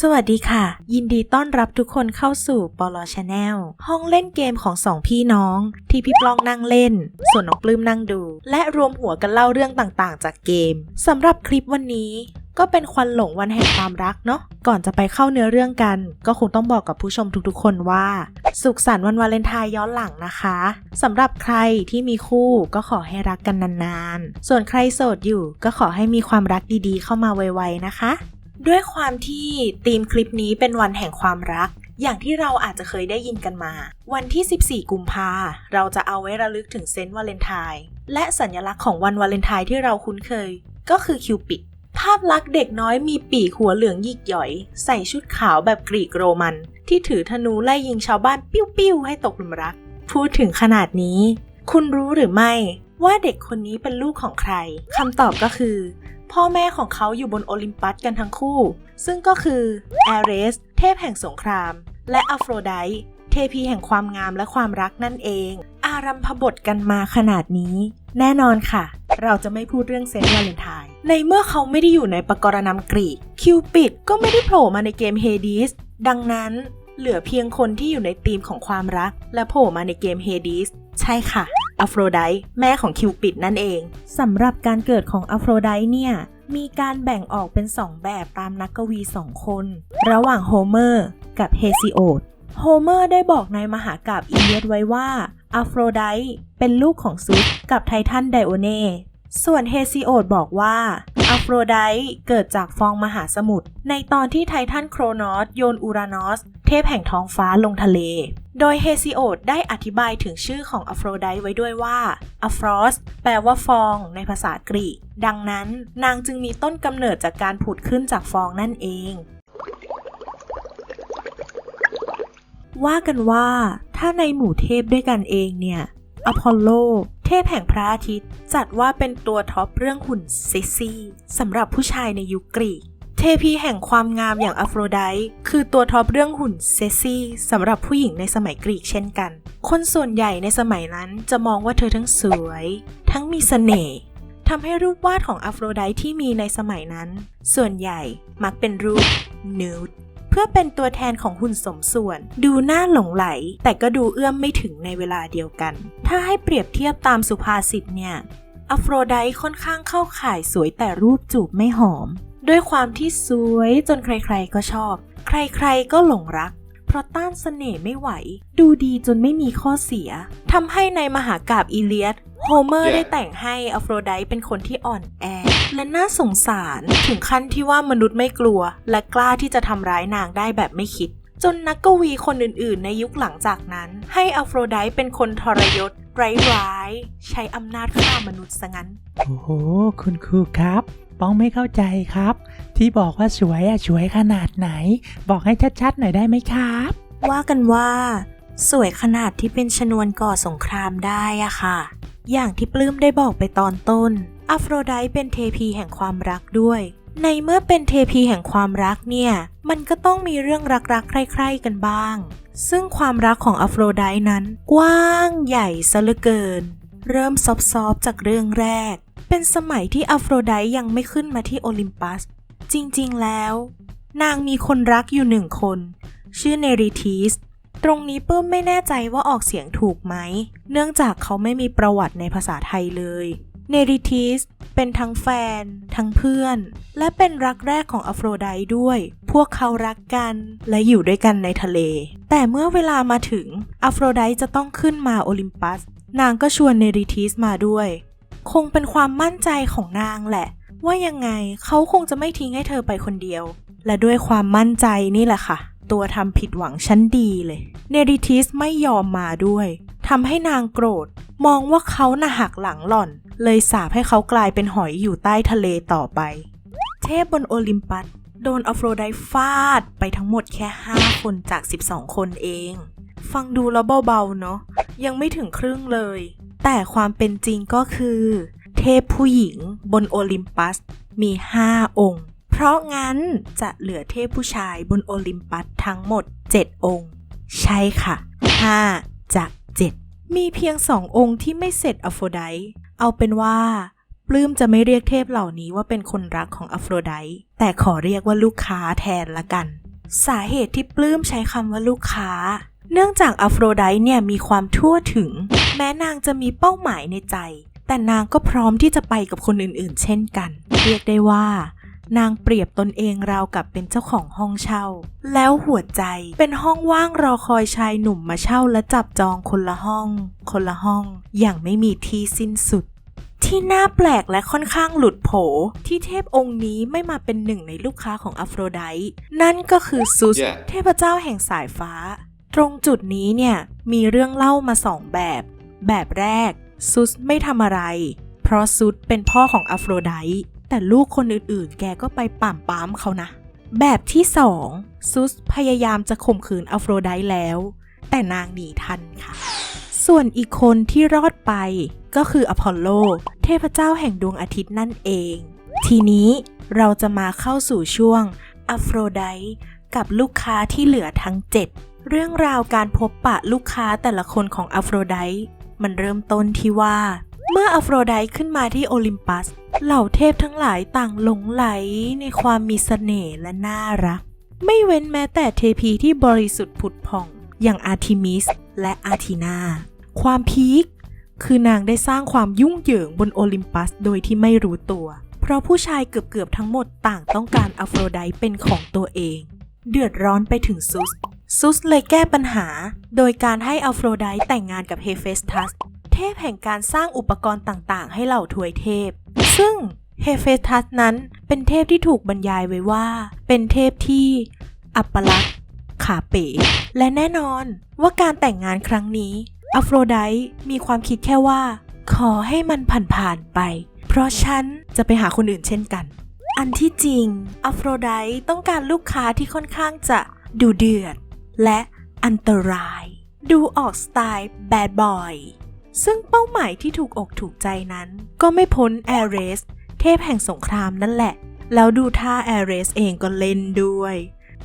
สวัสดีค่ะ ยินดีต้อนรับทุกคนเข้าสู่ปลอชาแนลห้องเล่นเกมของสองพี่น้อง ที่พี่ปลองนั่งเล่น ส่วนน้องปลื้มนั่งดู และรวมหัวกันเล่าเรื่องต่างๆ จากเกมสำหรับคลิปวันนี้ ก็เป็นควันหลงวันแห่งความรักเนาะก่อนจะไปเข้าเนื้อเรื่องกัน ก็คงต้องบอกกับผู้ชมทุกๆ คนว่า สุขสันต์วันวาเลนไทน์ย้อนหลังนะคะสำหรับใครที่มีคู่ก็ขอให้รักกันนานๆ ส่วนใครโสดอยู่ก็ขอให้มีความรักดีๆ เข้ามาไวๆนะคะ ด้วยความที่ธีมคลิปนี้เป็นวันแห่งความรัก อย่างที่เราอาจจะเคยได้ยินกันมา วันที่ 14 กุมภาเราจะเอาไว้ระลึกถึงเซนต์วาเลนไทน์และสัญลักษณ์ของวันวาเลนไทน์ที่เราคุ้นเคย ก็คือคิวปิดภาพลักษณ์เด็กน้อยมีปีกหัวเหลืองหยิกหย่อย ใส่ชุดขาวแบบกรีกโรมัน ที่ถือธนูไล่ยิงชาวบ้านปิ้วๆให้ตกหลุมรัก พูดถึงขนาดนี้ คุณรู้หรือไม่ ว่าเด็กคนนี้เป็นลูกของใครคำตอบก็คือ พ่อแม่ของเขาอยู่บนโอลิมปัสกันทั้งคู่ ซึ่งก็คือแอเรสเทพแห่งสงคราม และอโฟรไดต์เทพีแห่งความงามและความรักนั่นเอง อารัมพบทกันมาขนาดนี้ แน่นอนค่ะ เราจะไม่พูดเรื่องเซนต์วาเลนไทน์ในเมื่อเขาไม่ได้อยู่ในปกรณำกรีกคิวปิดก็ไม่ได้โผล่มาในเกมเฮดิสดังนั้นเหลือเพียงคนที่อยู่ในธีมของความรัก และโผล่มาในเกมเฮดิสใช่ค่ะ อโฟรไดต์แม่ของคิวปิดนั่นเองสำหรับการเกิดของอโฟรไดต์เนี่ยมีการแบ่งออกเป็น2แบบตามนักกวี2คน ระหว่างโฮเมอร์กับเฮซิโอดโฮเมอร์ได้บอกในมหากาพย์อีเลียดไว้ว่าอโฟรไดต์เป็นลูกของซุสกับไททันไดโอเนส่วนเฮซิโอดบอกว่าอโฟรไดต์เกิดจากฟองมหาสมุทรในตอนที่ไททันโครนอสโยนอูรานอส เทพแห่งท้องฟ้าลงทะเล โดยเฮซิโอดได้อธิบายถึงชื่อของอโฟรไดไว้ด้วยว่าอฟรอสแปลว่าฟองในภาษากรีก ดังนั้นนางจึงมีต้นกำเนิดจากการผุดขึ้นจากฟองนั่นเอง ว่ากันว่าถ้าในหมู่เทพด้วยกันเองเนี่ยอพอลโล เทพแห่งพระอาทิตย์ จัดว่าเป็นตัวท็อปเรื่องหุ่นเซ็กซี่สำหรับผู้ชายในยุคกรีก เทพีแห่งความงามอย่างอโฟรไดต์คือตัวท็อปเรื่องหุ่นเซ็กซี่สำหรับผู้หญิงในสมัยกรีกเช่นกัน คนส่วนใหญ่ในสมัยนั้นจะมองว่าเธอทั้งสวย ทั้งมีเสน่ห์ทำให้รูปวาดของอโฟรไดต์ที่มีในสมัยนั้น ส่วนใหญ่มักเป็นรูปนูดเพื่อเป็นตัวแทนของหุ่นสมส่วน ดูน่าหลงไหล แต่ก็ดูเอื้อมไม่ถึงในเวลาเดียวกัน ถ้าให้เปรียบเทียบตามสุภาษิตเนี่ยอโฟรไดต์ค่อนข้างเข้าข่ายสวยแต่รูปจูบไม่หอม ด้วยความที่สวยจนใครๆก็ชอบ ใครๆก็หลงรัก เพราะต้านเสน่ห์ไม่ไหว ดูดีจนไม่มีข้อเสียทำให้ในมหากาพย์อีเลียดโฮเมอร์ Yeah. ได้แต่งให้อโฟรไดต์เป็นคนที่อ่อนแอ และน่าสงสารถึงขั้นที่ว่ามนุษย์ไม่กลัว และกล้าที่จะทำร้ายนางได้แบบไม่คิด จนนักกวีคนอื่นๆ ในยุคหลังจากนั้น ให้อโฟรไดต์เป็นคนทรยศไร้ร้าย ใช้อำนาจฆ่ามนุษย์ซะงั้น โอ้โห คุณครูครับ ป้องไม่เข้าใจครับ ที่บอกว่าสวยอะสวยขนาดไหน บอกให้ชัดๆหน่อยได้ไหมครับ ว่ากันว่า สวยขนาดที่เป็นชนวนก่อสงครามได้อะค่ะ อย่างที่ปลื้มได้บอกไปตอนต้นอโฟโรไดเป็นเทพีแห่งความรักด้วย ในเมื่อเป็นเทพีแห่งความรักเนี่ย มันก็ต้องมีเรื่องรักๆ ใคร่ๆ กันบ้าง ซึ่งความรักของอโฟโรไดนั้น กว้างใหญ่ซะเหลือเกิน เริ่มซอฟๆจากเรื่องแรก เป็นสมัยที่อโฟรไดยังไม่ขึ้นมาที่โอลิมปัส จริงๆแล้ว นางมีคนรักอยู่หนึ่งคน ชื่อเนริทีสตรงนี้ปื้มไม่แน่ใจว่าออกเสียงถูกไหม เนื่องจากเขาไม่มีประวัติในภาษาไทยเลย เนริทิสเป็นทั้งแฟน ทั้งเพื่อน และเป็นรักแรกของอโฟรไดด้วย พวกเขารักกันและอยู่ด้วยกันในทะเล แต่เมื่อเวลามาถึงอโฟรไดจะต้องขึ้นมาโอลิมปัส นางก็ชวนเนริทิสมาด้วย คงเป็นความมั่นใจของนางแหละ ว่ายังไงเขาคงจะไม่ทิ้งให้เธอไปคนเดียว และด้วยความมั่นใจนี่แหละค่ะ ตัวทำผิดหวังชั้นดีเลยเนริทิสไม่ยอมมาด้วยทำให้นางโกรธ มองว่าเขาน่ะหักหลังหล่อน เลยสาปให้เขากลายเป็นหอยอยู่ใต้ทะเลต่อไป เทพบนโอลิมปัสโดนอโฟรไดฟาดไปทั้งหมดแค่ 5 คนจาก 12 คนเอง ฟังดูแล้วเบาๆเนาะยังไม่ถึงครึ่งเลย แต่ความเป็นจริงก็คือ เทพผู้หญิงบนโอลิมปัสมี 5 องค์ เพราะงั้นจะเหลือเทพผู้ชายบนโอลิมปัสทั้งหมด 7 องค์ ใช่ค่ะ 5 จาก 7 มีเพียง2องค์ที่ไม่เสร็จอโฟไดเอาเป็นว่าปลื้มจะไม่เรียกเทพเหล่านี้ว่าเป็นคนรักของอโฟรไดแต่ขอเรียกว่าลูกค้าแทนละกัน สาเหตุที่ปลื้มใช้คำว่าลูกค้า เนื่องจากอโฟรไดต์เนี่ยมีความทั่วถึง แม้นางจะมีเป้าหมายในใจ แต่นางก็พร้อมที่จะไปกับคนอื่นๆ เช่นกัน เรียกได้ว่า นางเปรียบตนเองราวกับเป็นเจ้าของห้องเช่า แล้วหัวใจเป็นห้องว่างรอคอยชายหนุ่มมาเช่าและจับจองคนละห้อง คนละห้อง อย่างไม่มีที่สิ้นสุดที่น่าแปลกและค่อนข้างหลุดโผ ที่เทพองค์นี้ไม่มาเป็นหนึ่งในลูกค้าของอโฟรไดต์นั่นก็คือซุส Yeah. เทพเจ้าแห่งสายฟ้า ตรงจุดนี้เนี่ยมีเรื่องเล่ามาสองแบบ แบบแรก ซุสไม่ทำอะไร เพราะซุสเป็นพ่อของอโฟรไดต์แต่ลูกคนอื่นๆ แกก็ไปป่ามป้ามเขานะ แบบที่สองซุสพยายามจะข่มขืนอโฟรไดต์แล้ว แต่นางหนีทันค่ะ ส่วนอีกคนที่รอดไปก็คืออพอลโล เทพเจ้าแห่งดวงอาทิตย์นั่นเอง ทีนี้เราจะมาเข้าสู่ช่วงอโฟรไดต์กับลูกค้าที่เหลือทั้ง 7 เรื่องราวการพบปะลูกค้าแต่ละคนของอโฟรไดต์มันเริ่มต้นที่ว่า เมื่ออโฟรไดต์ขึ้นมาที่โอลิมปัส เหล่าเทพทั้งหลายต่างหลงไหลในความมีเสน่ห์และน่ารัก ไม่เว้นแม้แต่เทพีที่บริสุทธิ์ผุดผ่อง อย่างอาร์ทิมิสและอาร์ทีนาความพีคคือนางได้สร้างความยุ่งเหยิงบนโอลิมปัสโดยที่ไม่รู้ตัว เพราะผู้ชายเกือบๆทั้งหมดต่างต้องการอโฟรไดต์เป็นของตัวเอง เดือดร้อนไปถึงซุส ซุสเลยแก้ปัญหา โดยการให้อโฟรไดต์แต่งงานกับเฮเฟสทัสเทพแห่งการสร้างอุปกรณ์ต่างๆ ให้เหล่าทวยเทพ ซึ่งเฮเฟสทัสนั้นเป็นเทพที่ถูกบรรยายไว้ว่า เป็นเทพที่อัปลักษณ์ขาเป๋และแน่นอนว่าการแต่งงานครั้งนี้อโฟโรไดมีความคิดแค่ว่า ขอให้มันผ่านๆไป เพราะฉันจะไปหาคนอื่นเช่นกัน อันที่จริงอโฟโรไดต้องการลูกค้าที่ค่อนข้างจะดูเดือด และอันตราย ดูออกสไตล์แบดบอย ซึ่งเป้าหมายที่ถูกอกถูกใจนั้น ก็ไม่พ้นแอเรสเทพแห่งสงครามนั่นแหละ แล้วดูท่าแอเรสเองก็เล่นด้วย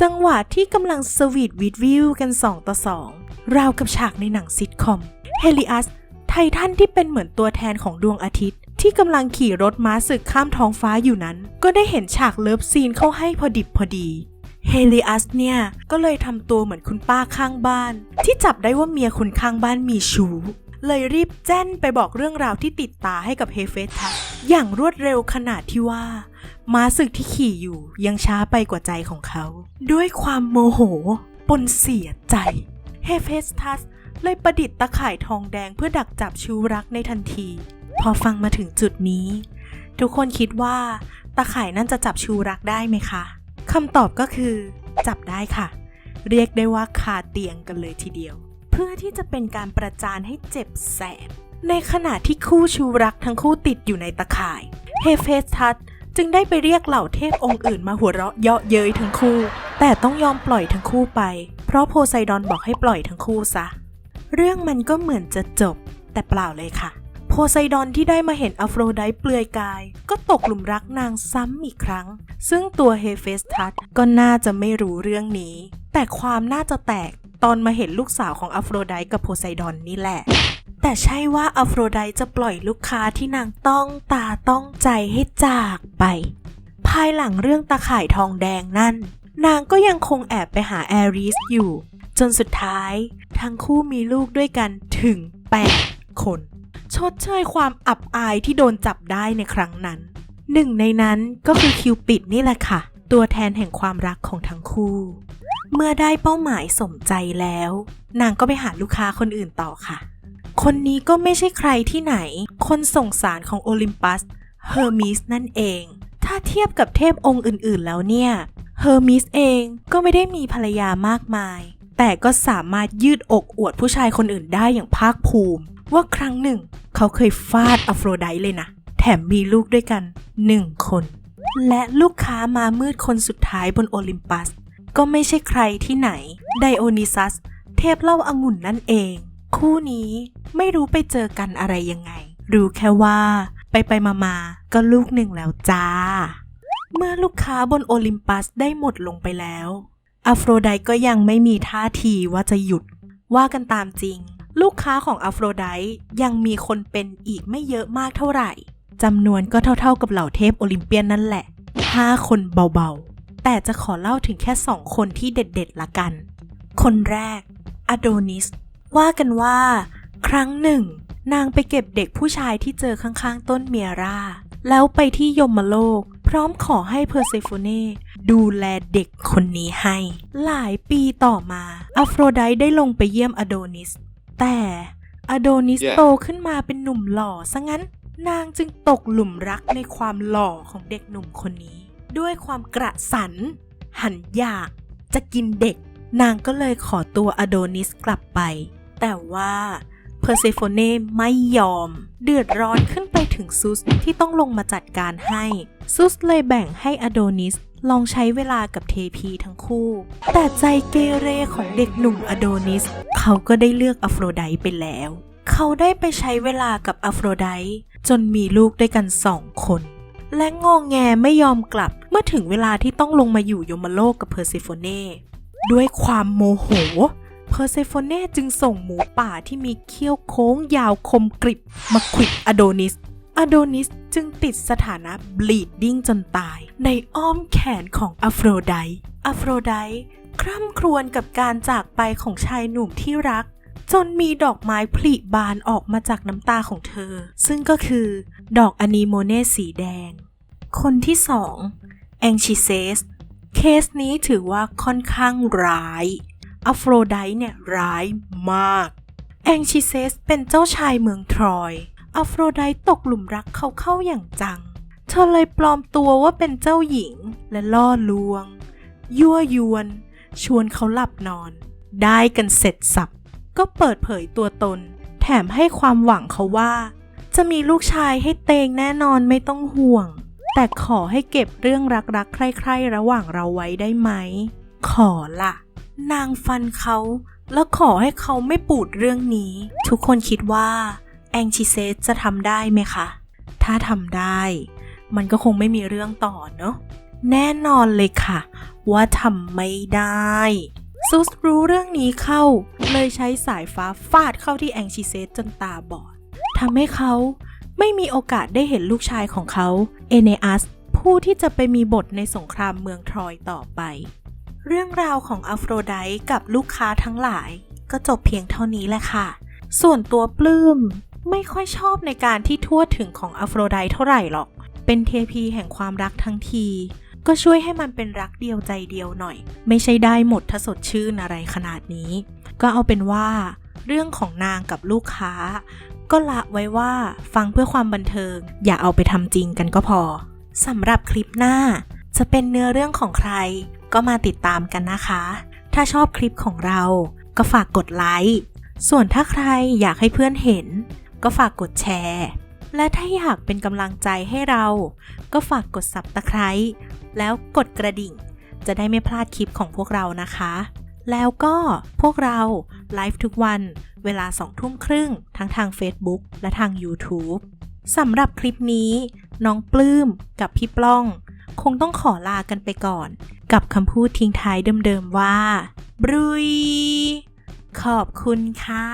จังหวะที่กำลังสวีทวิดวิวกัน2ต่อ2ราวกับฉากในหนังซิทคอม เฮลิอัส ไททันที่เป็นเหมือนตัวแทนของดวงอาทิตย์ ที่กำลังขี่รถม้าศึกข้ามท้องฟ้าอยู่นั้น ก็ได้เห็นฉากเลิฟซีนเข้าให้พอดิบพอดี เฮลิอัสเนี่ย ก็เลยทำตัวเหมือนคุณป้าข้างบ้าน ที่จับได้ว่าเมียคนข้างบ้านมีชู้เลยรีบแจ้นไปบอกเรื่องราวที่ติดตาให้กับเฮเฟสทัสอย่างรวดเร็วขนาดที่ว่า ม้าศึกที่ขี่อยู่ยังช้าไปกว่าใจของเขา ด้วยความโมโห ปนเสียใจ เฮเฟสทัสเลยประดิษฐ์ตะข่ายทองแดงเพื่อดักจับชูรักในทันที พอฟังมาถึงจุดนี้ ทุกคนคิดว่า ตะข่ายนั่นจะจับชูรักได้ไหมคะ คำตอบก็คือ จับได้ค่ะ เรียกได้ว่าคาเตียงกันเลยทีเดียว เพื่อที่จะเป็นการประจานให้เจ็บแสบ ในขณะที่คู่ชูรักทั้งคู่ติดอยู่ในตะข่าย เฮเฟสทัสจึงได้ไปเรียกเหล่าเทพองค์อื่นมาหัวเราะเยาะเย้ยทั้งคู่ แต่ต้องยอมปล่อยทั้งคู่ไป เพราะโพไซดอนบอกให้ปล่อยทั้งคู่ซะ เรื่องมันก็เหมือนจะจบ แต่เปล่าเลยค่ะ โพไซดอนที่ได้มาเห็นอโฟรไดต์เปลือยกาย ก็ตกหลุมรักนางซ้ำอีกครั้ง ซึ่งตัวเฮเฟสทัสก็น่าจะไม่รู้เรื่องนี้ แต่ความน่าจะแตกตอนมาเห็นลูกสาวของอโฟรไดต์กับโพไซดอนนี่แหละ แต่ใช่ว่าอโฟรไดต์จะปล่อยลูกค้าที่นางต้องตาต้องใจให้จากไป ภายหลังเรื่องตาข่ายทองแดงนั่น นางก็ยังคงแอบไปหาแอริสอยู่ จนสุดท้าย ทั้งคู่มีลูกด้วยกันถึง 8 คน ชดเชยความอับอายที่โดนจับได้ในครั้งนั้น หนึ่งในนั้นก็คือคิวปิดนี่แหละค่ะ ตัวแทนแห่งความรักของทั้งคู่ เมื่อได้เป้าหมายสมใจแล้ว นางก็ไปหาลูกค้าคนอื่นต่อค่ะ คนนี้ก็ไม่ใช่ใครที่ไหน คนส่งสารของโอลิมปัสเฮอร์มิสนั่นเอง ถ้าเทียบกับเทพองค์อื่นๆแล้วเนี่ยเฮอร์มิสเองก็ไม่ได้มีภรรยามากมาย แต่ก็สามารถยืดอกอวดผู้ชายคนอื่นได้อย่างภาคภูมิ ว่าครั้งหนึ่ง เขาเคยฟาดอโฟรไดต์เลยนะ แถมมีลูกด้วยกันหนึ่งคน และลูกค้ามามืดคนสุดท้ายบนโอลิมปัส ก็ไม่ใช่ใครที่ไหน ไดโอนิซัส เทพเล่าอางุ่นนั่นเอง คู่นี้ไม่รู้ไปเจอกันอะไรยังไง รู้แค่ว่า ไปไปมามาๆก็ลูกหนึ่งแล้วจ้า เมื่อลูกค้าบนโอลิมปัสได้หมดลงไปแล้วอโฟรไดก็ยังไม่มีท่าทีว่าจะหยุด ว่ากันตามจริง ลูกค้าของอโฟโรไดยังมีคนเป็นอีกไม่เยอะมากเท่าไหร่จำนวนก็เท่าๆกับเหล่าเทพโอลิมเปียนนั่นแหละ 5 คนเบาๆ แต่จะขอเล่าถึงแค่ 2 คนที่เด็ดๆละกัน คนแรกอโดนิส ว่ากันว่า ครั้งหนึ่ง นางไปเก็บเด็กผู้ชายที่เจอข้างๆ ต้นเมียรา แล้วไปที่ยมโลก พร้อมขอให้เพอร์เซโฟเน่ดูแลเด็กคนนี้ให้ หลายปีต่อมาอัฟโรไดได้ลงไปเยี่ยมอโดนิส แต่อโดนิส Yeah. โตขึ้นมาเป็นหนุ่มหล่อซะงั้นนางจึงตกหลุมรักในความหล่อของเด็กหนุ่มคนนี้ ด้วยความกระสัน หันอยากจะกินเด็ก นางก็เลยขอตัวอโดนิสกลับไป แต่ว่าเพอร์เซโฟเน่ไม่ยอม เดือดร้อนขึ้นไปถึงซุสที่ต้องลงมาจัดการให้ ซุสเลยแบ่งให้อโดนิส ลองใช้เวลากับเทพีทั้งคู่ แต่ใจเกเรของเด็กหนุ่มอโดนิส เขาก็ได้เลือกอโฟรไดต์ไปแล้ว เขาได้ไปใช้เวลากับอโฟรไดต์จนมีลูกด้วยกันสองคน และงองแงไม่ยอมกลับเมื่อถึงเวลาที่ต้องลงมาอยู่ยมโลกกับเพอร์เซโฟเน่ด้วยความโมโหเพอร์เซโฟเน่จึงส่งหมูป่าที่มีเขี้ยวโค้งยาวคมกริบมาขวิดอโดนิส อโดนิสจึงติดสถานะบลีดดิ้งจนตาย ในอ้อมแขนของอโฟรไดอโฟรไดคร่ำครวญกับการจากไปของชายหนุ่มที่รัก จนมีดอกไม้ผลิบานออกมาจากน้ำตาของเธอ ซึ่งก็คือดอกอนีโมเนสีแดง คนที่สองแองชิเซสเคสนี้ถือว่าค่อนข้างร้ายอโฟรไดเนี่ยร้ายมากแองชิเซสเป็นเจ้าชายเมืองทรอย อโฟรไดต์ตกหลุมรักเขาเข้าอย่างจัง เธอเลยปลอมตัวว่าเป็นเจ้าหญิงและล่อลวง ยั่วยวน ชวนเขาหลับนอน ได้กันเสร็จสับ ก็เปิดเผยตัวตน แถมให้ความหวังเขาว่า จะมีลูกชายให้เตงแน่นอนไม่ต้องห่วง แต่ขอให้เก็บเรื่องรักๆ ใคร่ๆ ระหว่างเราไว้ได้ไหม ขอละนางฟันเขา แล้วขอให้เขาไม่ปูดเรื่องนี้ ทุกคนคิดว่า แองชิเซสจะทำได้ไหมคะ ถ้าทำได้ มันก็คงไม่มีเรื่องต่อเนอะแน่นอนเลยค่ะ ว่าทำไม่ได้ ซุสรู้เรื่องนี้เข้า เลยใช้สายฟ้าฟาดเข้าที่แองชิเซสจนตาบอดทำให้เขาไม่มีโอกาสได้เห็นลูกชายของเขา เอเนอัส ผู้ที่จะไปมีบทในสงครามเมืองทรอยต่อไป เรื่องราวของอโฟโรไดกับลูกค้าทั้งหลาย ก็จบเพียงเท่านี้แหละค่ะ ส่วนตัวปลื้ม ไม่ค่อยชอบในการที่ทั่วถึงของอโฟรไดต์เท่าไหร่หรอก เป็นเทพีแห่งความรักทั้งที ก็ช่วยให้มันเป็นรักเดียวใจเดียวหน่อย ไม่ใช่ได้หมดถ้าสดชื่นอะไรขนาดนี้ ก็เอาเป็นว่า เรื่องของนางกับลูกค้า ก็ละไว้ว่าฟังเพื่อความบันเทิง อย่าเอาไปทำจริงกันก็พอสำหรับคลิปหน้า จะเป็นเนื้อเรื่องของใคร ก็มาติดตามกันนะคะ ถ้าชอบคลิปของเรา ก็ฝากกดไลค์ส่วนถ้าใครอยากให้เพื่อนเห็น ก็ฝากกดแชร์ และถ้าอยากเป็นกำลังใจให้เรา ก็ฝากกด subscribe แล้วกดกระดิ่ง จะได้ไม่พลาดคลิปของพวกเรานะคะ แล้วก็พวกเราไลฟ์ทุกวันเวลา2ทุ่มครึ่งทั้งทาง Facebook และทาง YouTube สำหรับคลิปนี้ น้องปลื้มกับพี่ปล้อง คงต้องขอลากันไปก่อน กับคำพูดทิ้งท้ายเดิมๆว่า บรุย ขอบคุณค่ะ